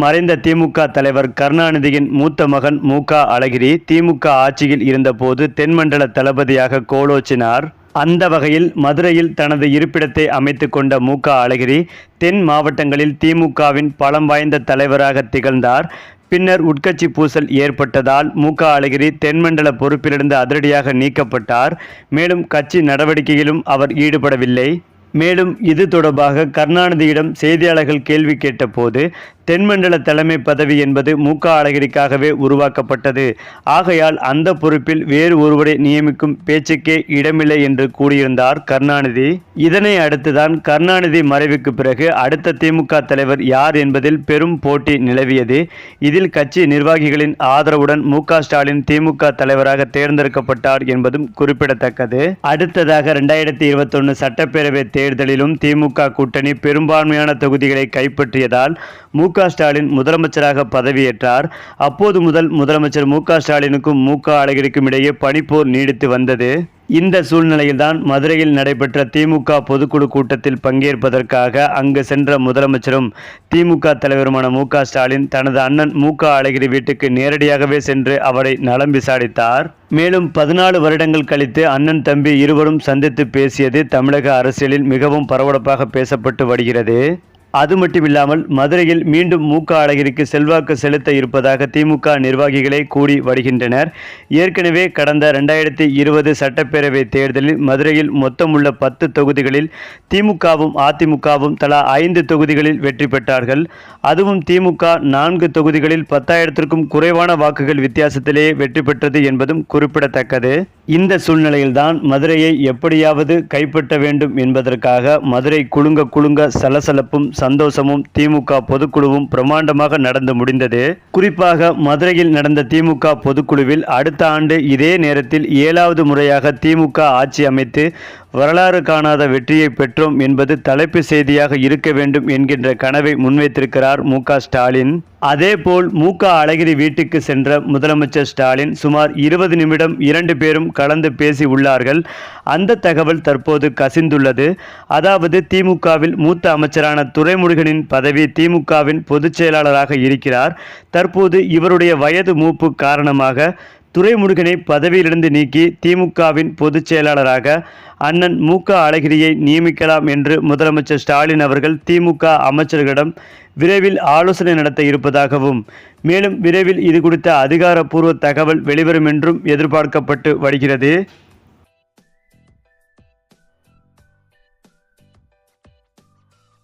மறைந்த திமுக தலைவர் கருணாநிதியின் மூத்த மகன் மு. க. அழகிரி திமுக ஆட்சியில் இருந்தபோது தென்மண்டல தளபதியாக கோலோச்சினார். அந்த வகையில் மதுரையில் தனது இருப்பிடத்தை அமைத்து கொண்ட மு. க. அழகிரி தென் மாவட்டங்களில் திமுகவின் பலம் வாய்ந்த தலைவராக திகழ்ந்தார். பின்னர் உட்கட்சி பூசல் ஏற்பட்டதால் மு. க. அழகிரி தென்மண்டல பொறுப்பிலிருந்து அதிரடியாக நீக்கப்பட்டார். மேலும் கட்சி நடவடிக்கையிலும் அவர் ஈடுபடவில்லை. மேலும் இது தொடர்பாக கருணாநிதியிடம் செய்தியாளர்கள் கேள்வி கேட்டபோது தென்மண்டல தலைமை பதவி என்பது மு க அழகிரிக்காகவே உருவாக்கப்பட்டது. ஆகையால் அந்த பொறுப்பில் வேறு ஒருவரை நியமிக்கும் பேச்சுக்கே இடமில்லை என்று கூறியிருந்தார் கருணாநிதி. இதனை அடுத்துதான் கருணாநிதி மறைவுக்கு பிறகு அடுத்த திமுக தலைவர் யார் என்பதில் பெரும் போட்டி நிலவியது. இதில் கட்சி நிர்வாகிகளின் ஆதரவுடன் மு ஸ்டாலின் திமுக தலைவராக தேர்ந்தெடுக்கப்பட்டார் என்பதும் குறிப்பிடத்தக்கது. அடுத்ததாக இரண்டாயிரத்தி இருபத்தொன்னு சட்டப்பேரவை தேர்தலிலும் திமுக கூட்டணி பெரும்பான்மையான தொகுதிகளை கைப்பற்றியதால் மு க ஸ்டாலின் முதலமைச்சராக பதவியேற்றார். அப்போது முதல் முதலமைச்சர் மு க ஸ்டாலினுக்கும் மு க அழகிரிக்கும் இடையே பனிப்போர் நீடித்து வந்தது. இந்த சூழ்நிலையில்தான் மதுரையில் நடைபெற்ற திமுக பொதுக்குழு கூட்டத்தில் பங்கேற்பதற்காக அங்கு சென்ற முதலமைச்சரும் திமுக தலைவருமான மு க ஸ்டாலின் தனது அண்ணன் மு க அழகிரி வீட்டுக்கு நேரடியாகவே சென்று அவரை நலம் விசாரித்தார். மேலும் பதினாலு வருடங்கள் கழித்து அண்ணன் தம்பி இருவரும் சந்தித்து பேசியது தமிழக அரசியலில் மிகவும் பரபரப்பாக பேசப்பட்டு வருகிறது. அது மட்டுமில்லாமல் மதுரையில் மீண்டும் மு க அழகிரிக்கு செல்வாக்கு செலுத்த இருப்பதாக திமுக நிர்வாகிகளே கூடி வருகின்றனர். ஏற்கனவே கடந்த ரெண்டாயிரத்தி இருபது சட்டப்பேரவை தேர்தலில் மதுரையில் மொத்தமுள்ள பத்து தொகுதிகளில் திமுகவும் அதிமுகவும் தலா ஐந்து தொகுதிகளில் வெற்றி பெற்றார்கள். அதுவும் திமுக நான்கு தொகுதிகளில் பத்தாயிரத்திற்கும் குறைவான வாக்குகள் வித்தியாசத்திலேயே வெற்றி பெற்றது என்பதும் குறிப்பிடத்தக்கது. இந்த சூழ்நிலையில்தான் மதுரையை எப்படியாவது கைப்பற்ற வேண்டும் என்பதற்காக மதுரை குலுங்க குலுங்க சலசலப்பும் சந்தோஷமும் திமுக பொதுக்குழுவும் பிரமாண்டமாக நடந்து முடிந்தது. குறிப்பாக மதுரையில் நடந்த திமுக பொதுக்குழுவில் அடுத்த ஆண்டு இதே நேரத்தில் ஏழாவது முறையாக திமுக ஆட்சி அமைத்து வரலாறு காணாத வெற்றியை பெற்றோம் என்பது தலைப்பு செய்தியாக இருக்க வேண்டும் என்கின்ற கனவை முன்வைத்திருக்கிறார் மு க ஸ்டாலின். அதேபோல் மு க அழகிரி வீட்டுக்கு சென்ற முதலமைச்சர் ஸ்டாலின் சுமார் இருபது நிமிடம் இரண்டு பேரும் கலந்து பேசி உள்ளார்கள். அந்த தகவல் தற்போது கசிந்துள்ளது. அதாவது திமுகவில் மூத்த அமைச்சரான துரைமுருகனின் பதவி திமுகவின் பொதுச் செயலாளராக இருக்கிறார். தற்போது இவருடைய வயது மூப்பு காரணமாக துரைமுருகனை பதவியிலிருந்து நீக்கி திமுகவின் பொதுச் செயலாளராக அண்ணன் மு. க. அழகிரியை நியமிக்கலாம் என்று முதலமைச்சர் ஸ்டாலின் அவர்கள் திமுக அமைச்சர்களிடம் விரைவில் ஆலோசனை நடத்த இருப்பதாகவும் மேலும் விரைவில் இது குறித்த அதிகாரப்பூர்வ தகவல் வெளிவரும் என்றும் எதிர்பார்க்கப்பட்டு வருகிறது.